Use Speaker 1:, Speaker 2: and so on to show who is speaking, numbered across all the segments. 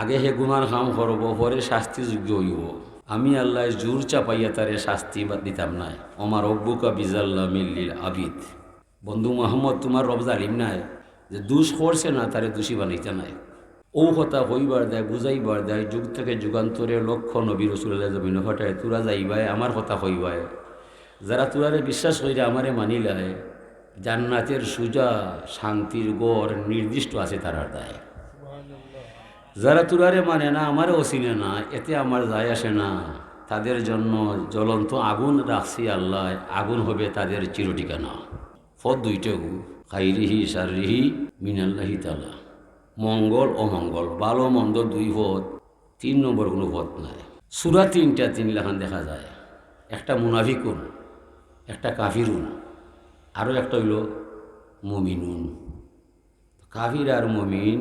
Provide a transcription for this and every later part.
Speaker 1: আগে হে গুনার কাম করব, পরে শাস্তি যোগ্য হইব। আমি আল্লাহ জোর চাপাইয়া তারে শাস্তি দিতাম নাই। আমার অব্বুকা বিজাল্লা মিল্লিল আবিদ। বন্ধু মোহাম্মদ, তোমার রব জালিম নাই, যে দুষ করছে না, তারে দোষী বানাইতে নাই। ও কথা হইবার দেয়, বুঝাইবার দেয়, যুগ থেকে যুগান্তরে লক্ষ নবী রসুল্লাহ জমিন ঘটায়, তোরা যাইবাই আমার কথা হইবায়। যারা তোরারে বিশ্বাস কইরা আমারে মানিলায় জান্নাতের সুজা, শান্তির গড় নির্দিষ্ট আছে তারার দায়। যারা তুরারে মানে না আমারও অচিনে না, এতে আমার যায় আসে না। তাদের জন্য জ্বলন্ত আগুন রাখছি আল্লাহ, আগুন হবে তাদের চিরঠিকানা। পদ দুইটাও খাইরিহি সারিহি মিনাল্লাহি তালা মঙ্গল, অমঙ্গল, ভালো, মন্দ দুই পদ তিন নম্বর কোনো পথ নাই। সুরা তিনটা তিন লেখান দেখা যায়। একটা মুনাফিকুন, একটা কাফিরুন, আরও একটা হইল মমিনুন। কাফির আর মমিন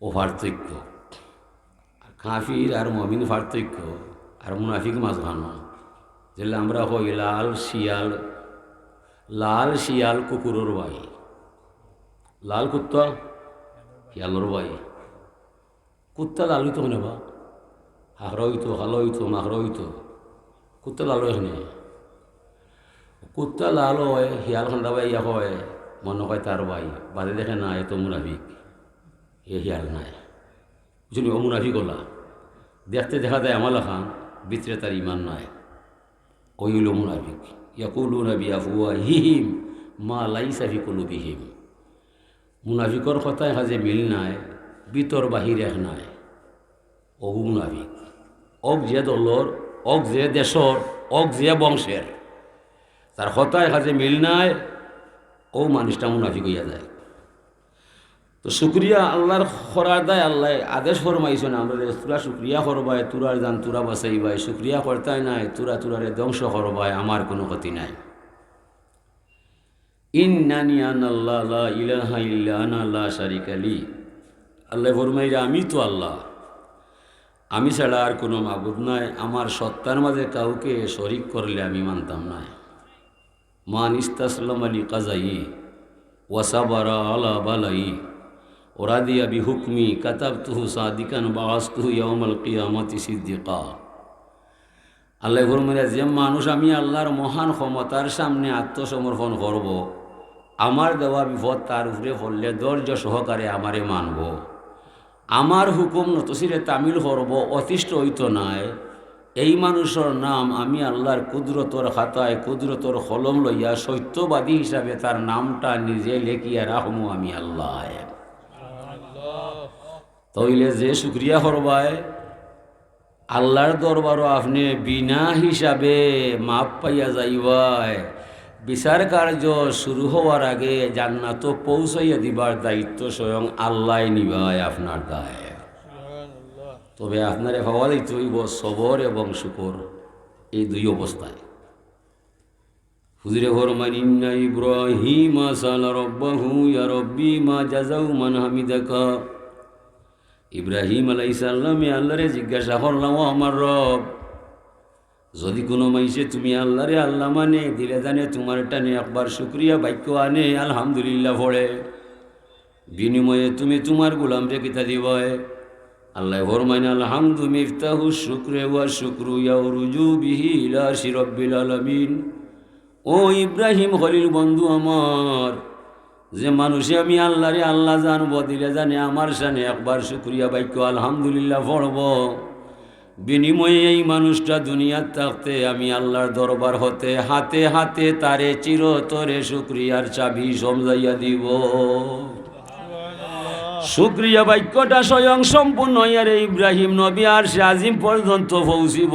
Speaker 1: ও পার্থক্য। আর কাফির আর মমিন পার্থক্য, আর মুনাফিক মাছ ভানো যেগুলো আমরা হই লাল শিয়াল লাল শিয়াল কুকুরের ভাই লাল কুত্তা? শিয়ালোর ভাই কুত্তা লাল হইতো মনে বা? হাকরা হইতো, হালো হইতো, মাকড়া হইতো। কুত্তা লাল এখানে কুত্তা লাল হয়, শিয়াল ভাই ইয়া হয়, মনে হয় তার ভাই বাদে দেখে না এত মুনাফিক। এ হিয়াল নাই। বুঝলি ও মুনাফিক ওলা দেখতে দেখা যায় আমালা খান, ভিতরে তার ইমান নাই। হইল মুনাফিক ইয়াকুলু নবী আফুয়া হিহিম মা লাইসা ফি কুলুবিহিম। মুনাফিকর কথায় হাজে মিল নাই, ভিতর বাহির এক নাই। অগু মুনাফিক অক যে দলর, অক যে দেশর, অক যে বংশের। তার কথায় হাজে মিল নাই, ও মানুষটা মুনাফিক হইয়া যায়। তো শুক্রিয়া আল্লাহর খরার দায় আল্লাহ আদেশ ফরমাইছেন, আমরা তুরা শুক্রিয়া করবায় তুরার যান তুরা বাঁচাইবাই শুক্রিয়া করতাই নাই, তুরা তুরারে ধ্বংস করবায় আমার কোনো ক্ষতি নাই। ইন্নানি আন আল্লাহ লা ইলাহা ইল্লা আনা, লা শারিকা লি। আল্লাহ ফরমাইরা আমি তো আল্লাহ। আমি ছাড়া আর কোনো মাবুদ নাই, আমার সত্তার মাঝে কাউকে শরিক করলে আমি মানতাম না। মান ইস্তাসলাম আলী কাজাই ওয়াসাবারা আলা বালাই। ওরাদিয়া বি হুকমি কাতাব তুহু সাদিকান বাহাস্তুহু ইয়মাল কিয়ামতি সিদ্দিকা। আল্লাহ ফরমাইরা যে মানুষ আমি আল্লাহর মহান ক্ষমতার সামনে আত্মসমর্পণ করব, আমার দেওয়া বিপদ তার উপরে পড়লে ধৈর্য সহকারে আমারে মানব। আমার হুকুম নতসিরে তামিল করব, অতিষ্ঠ হইত নাই। এই মানুষের নাম আমি আল্লাহর কুদরতর খাতায় কুদরতর কলম লইয়া সত্যবাদী হিসাবে তার নামটা নিজে লেখিয়া রাখমু আমি আল্লাহ। তইলে যে শুক্রিয়া করবায় আল্লাহর দরবারও আপনি বিনা হিসাবে মাপ পাইয়া যাইবায়। বিচার কার্য শুরু হওয়ার আগে জান্নাত পৌঁছাইয়া দিবার দায়িত্ব স্বয়ং আল্লাহ নিবায় আপনার দায় তবে আপনারে ভাবা দিতে হইব সবর এবং শুকর এই দুই অবস্থায়। হুজুরে ফরমান, ইন্না ইব্রাহিম আসাল রব্বাহু, ইয়া রব্বি মা জাজাউ মান হামিদাকা। ইব্রাহিম আলাইসাল্লামে আল্লাহরে জিজ্ঞাসা করলাম, ও আমার রব, যদি কোনো মাইসে তুমি আল্লাহরে আল্লাহ মানে দিলে জানে তোমার টানে একবার শুক্রিয়া বাক্য আনে, আলহামদুলিল্লাহ পড়ে। বিনিময়ে তুমি তোমার গোলামরে কিতা দিবয় আল্লাহ ফরমাইন, আলহামদু মিফতাহু শুক্রে ওয়া শুক্রু, ইয়া রুজু বিহি ইলা শিরব্বিল আলামিন। ও ইব্রাহিম খলিল, বন্ধু আমার, যে মানুষে আমি আল্লাহরে আল্লাহ জানব, দিলে জানে আমার সানে একবার শুক্রিয়া বাক্য আলহামদুলিল্লাহ পড়ব। বিনিময়ে এই মানুষটা দুনিয়ার থাকতে আমি আল্লাহর দরবার হতে, হাতে হাতে তারে চিরতরে শুক্রিয়ার চাবি সমজাইয়া দিব। শুক্রিয়া বাক্যটা স্বয়ং সম্পূর্ণ ইয়ারে ইব্রাহিম নবী আর সে আজিম পর্যন্ত পৌঁছিব।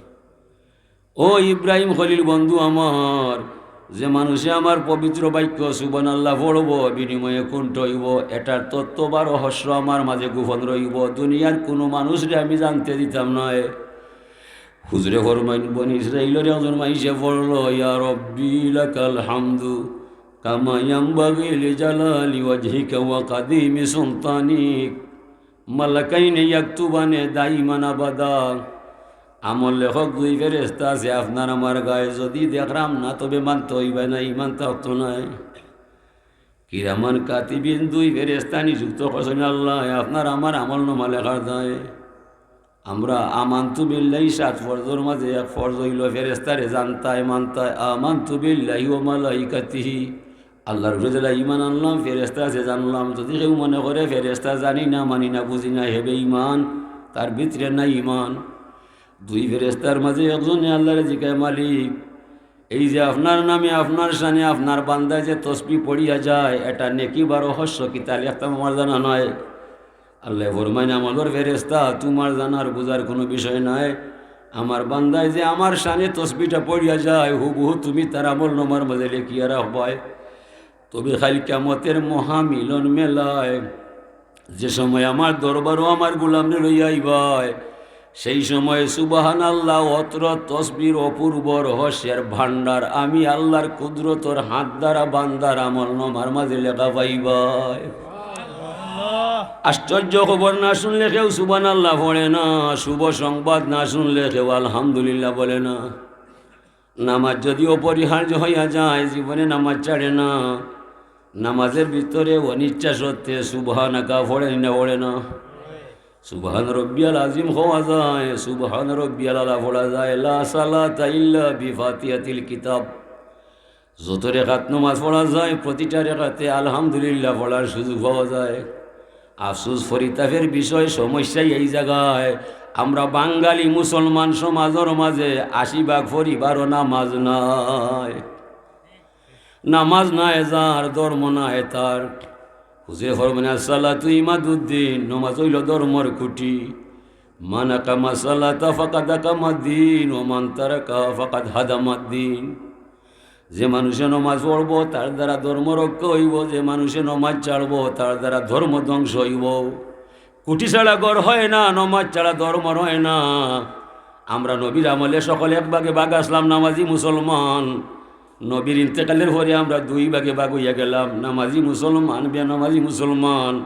Speaker 1: ও ইব্রাহিম খলিল বন্ধু আমার, যে মানুষে আমার পবিত্র বাক্য সুবন আল্লাহ পড়ব, বিনিময়ে কুণ্ঠ হইব, এটার তত্ত্ব বা রহস্য আমার মাঝে গোপন রইব, দুনিয়ার কোনো মানুষরে আমি জানতে দিতাম নয় হুজরে ফরমাইন, বন ইসরাইলের একজন মাইসে পড়ল, ইয়া রব্বি লাকাল হামদু কামা ইয়ামবাগি লিজালালি ওয়াজহিকা ওয়া কাদিমি সুলতানিক মালাকাইনে ইয়াকতুবানে দাইমান আবাদা। আমল লেখক দুই ফেরেস্তা আছে, আপনার আমার গায়ে যদি দেখলাম না, তবে মানতে হইবে না ইমান থাকতো নাই। কিরামান কাতিবিন দুই ফেরেস্তা নিযুক্ত করছেন আল্লাহ, আপনার আমার আমল নমা লেখার দায়। আমরা আমান্তু বিল্লাহি, সাত ফরজর মাঝে এক ফরজ হইল ফেরেস্তারে জানতায় মানতায় আমান্তু বিল্লাহি ও মালাইকাতিহি। আল্লাহর রুজলা ইমান আনলাম ফেরেস্তা আছে জানলাম, যদি কেউ মনে করে ফেরেস্তা জানি না, মানি না, বুঝি না হেবে ইমান তার ভিতরে না ইমান দুই ফেরেস্তার মাঝে একজনে আল্লাহরে জিকায় মালিক। এই যে আপনার নামে, আপনার সানে আপনার বান্দায় যে তসবি পড়িয়া যায়, এটা নেকি বা রহস্য কি তাহলে একটা আমার জানা নয় আল্লাহ ফরমাইন আমাদের ফেরেস্তা তোমার জানার বোঝার কোনো বিষয় নাই। আমার বান্দায় যে আমার সানে তসবিটা পড়িয়া যায়, হুবহু তুমি তার আমল নমার মাঝে লেখিয়া রাখবায় তবে খালি কেমতের মহামিলন মেলায় যে সময় আমার দরবারও আমার গুলামরে লইয়া আইবায় সেই সময় সুবাহান আল্লাহ অত্র তসবির অপূর্ব রহস্যের ভাণ্ডার। আমি আল্লাহর কুদরতর হাত দ্বারা বান্দার আমল নমার মাঝে লেখা পাইবায় আশ্চর্য খবর না শুনলে কেউ সুবান আল্লাহ পড়ে না শুভ সংবাদ না শুনলে কেউ আলহামদুলিল্লাহ বলে না। নামাজ যদি অপরিহার্য হইয়া যায় জীবনে নামাজ ছাড়ে না। নামাজের ভিতরে অনিচ্ছা সত্ত্বে সুবহান আঁকা পড়ে না পড়ে না। সুবহান রব্বিয়াল আজিম হওয়া যায়, সুবহান রব্বিয়াল আলা পড়া যায়, লা সালাতা ইল্লা বিফাতিয়াতিল কিতাব। যত রেখাত নমাজ পড়া যায়, প্রতিটা রেখাতে আলহামদুলিল্লাহ পড়ার সুযোগ পাওয়া যায়। আফসুস ফরিতাফের বিষয়, সমস্যাই এই জায়গায়। আমরা বাঙালি মুসলমান সমাজের মাঝে আশি ভাগ নামাজ নাই। নামাজ নাই যার, ধর্ম নাই তার। হুজুরে ফরমানে সাল্লা তুই ইমাদুদ্দিন, নমাজ হইল ধর্মর খুঁটি। মানা কামা সাল্লাতা ফাকাদ কামাদ্দিন ও মান তারাকা ফাকাদ হাদামাদ্দিন যে মানুষে নমাজ পড়ব, তার দ্বারা ধর্ম রক্ষা হইব। যে মানুষে নমাজ ছাড়ব, তার দ্বারা ধর্ম ধ্বংস হইব। কুটি ছাড়া গড় হয় না, নমাজ ছাড়া ধর্ম হয় না। আমরা নবীর আমলে সকলে এক ভাগে বাঘ আসলাম, নামাজি মুসলমান। নবীর ইন্তেকালের পরে আমরা দুই ভাগে বাঘ হইয়া গেলাম। নামাজি মুসলমান, বেনামাজি মুসলমান।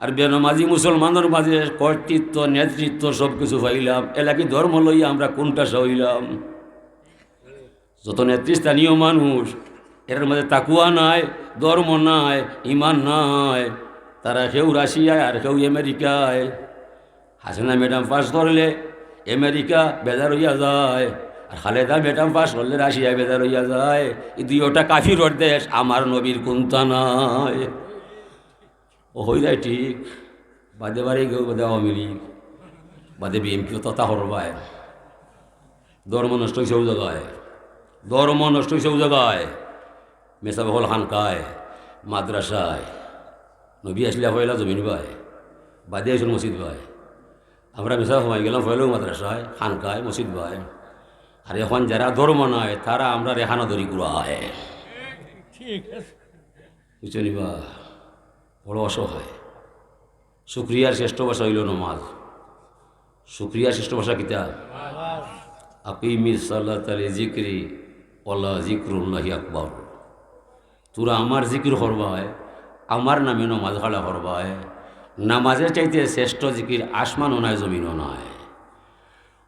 Speaker 1: আর বেনামাজি মুসলমানের মাঝে কর্তৃত্ব, নেতৃত্ব সব কিছু পাইলাম। এলাকি ধর্ম লইয়া আমরা কোনটা সইলাম? যত নেতৃস্থানীয় মানুষ, এর মধ্যে তাকুয়া নাই, ধর্ম নাই, ইমান নাই। তারা কেউ রাশিয়ায় আর কেউ আমেরিকায়। হাসিনা ম্যাডাম পাস করলে আমেরিকা বেজার হইয়া যায়। আর খালেদা ম্যাডাম পাস করলে রাশিয়া বেজার হইয়া যায়। এই দুইটা কাফির দেশ, আমার নবীর কুন্তা নাই। ও হই যায় ঠিক। বাদে বাড়ি কেউ বাদে আওয়ামী লীগ, বাদে বিএমপিও তথা হরবায়। ধর্ম নষ্ট হয়েছে ও জায়গায় ধর্ম নষ্ট হয়েছে ও জায়গায় মেসাবহল হানকায় মাদ্রাসায়। নবী আসলে হইলা জমিন ভাই বাদে আসল মসজিদ ভাই আমরা মেসা সময় গেলাম হইলেও মাদ্রাসায়, খানকায় মসজিদ ভাই আর এখন যারা ধর্ম নয় তারা আমরা রেহানা দরি কুড়ায় বুঝছ নিবা বড় অসহায়। শুক্রিয়ার শ্রেষ্ঠ ভাষা হইল নমাজ। শুক্রিয়ার শ্রেষ্ঠ ভাষা কিতা? আকিমি সাল্লাত আলী জিক্রি অল্লাহ জিক্রুল্লাহি আকবর। তোরা আমার জিকির করবায় আমার নামে নমাজ খাড়া করবায় নামাজের চাইতে শ্রেষ্ঠ জিকির আসমানও নাই জমিনও নাই।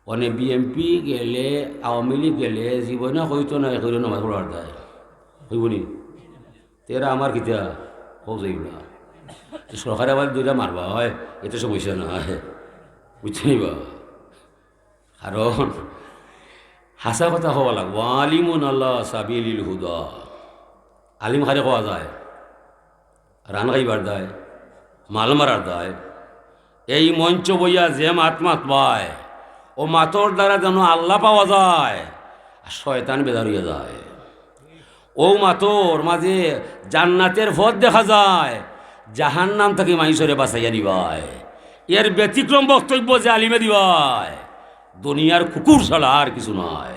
Speaker 1: অনে বিএমপি গেলে আওয়ামী লীগ গেলে জীবনে হইতো না হইলে নমাজ পড়ার দেয় হইব নি তেরা আমার কিতা হো যাইবা সরকারে আবার দুইটা মারবা হয় এতে সমস্যা নাই বুঝছি নিবা কারণ হাসা কথা হওয়া লাগবো আলিমুন আল্লাহ সাবিলিল হুদা আলিম খারে হওয়া যায় রান খাইবার দায় মাল মারার দায় এই মঞ্চ বইয়া যে মাত মাত পায় ও মাতর দ্বারা যেন আল্লাহ পাওয়া যায়, আর শয়তান বেদার হইয়া যায়। ও মাতর মাঝে জান্নাতের পথ দেখা যায় জাহান নাম থেকে মাইসরে বাঁচাইয়া দিবায়। এর ব্যতিক্রম বক্তব্য যে আলিমে দিবায়, দুনিয়ার কুকুর ছাড়া আর কিছু নয়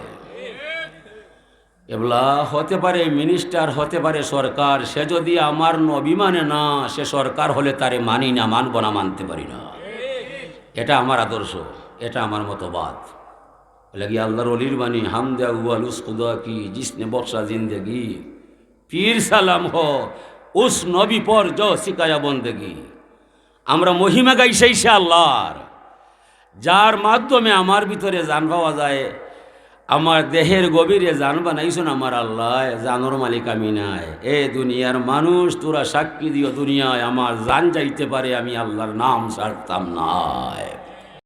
Speaker 1: এবলা হতে পারে মিনিস্টার, হতে পারে সরকার, সে যদি আমার নবী মানে না, সে সরকার হলে তারে মানি না, মানব না, মানতে পারি না। এটা আমার আদর্শ। এটা আমার মতবাদ। লাগি আল্লাহর অলির বাণী, হামদা উয়াল উসকুদা কি, জিসনে বক্সা জিন্দেগি, পীর সালাম হ, উস নবী পর য শিকায়া বন্দেগি। আমরা মহিমা গাই সেই সে আল্লাহর। যার মাধ্যমে আমার ভিতরে জান পাওয়া যায়, আমার দেহের গভীরে জান বানাইছুন আমার আল্লাহ জানোর মালিক আমি নাই। এ দুনিয়ার মানুষ, তোরা সাক্ষী দিও দুনিয়ায়, আমার জান যাইতে পারে, আমি আল্লাহর নাম সারতাম নাই।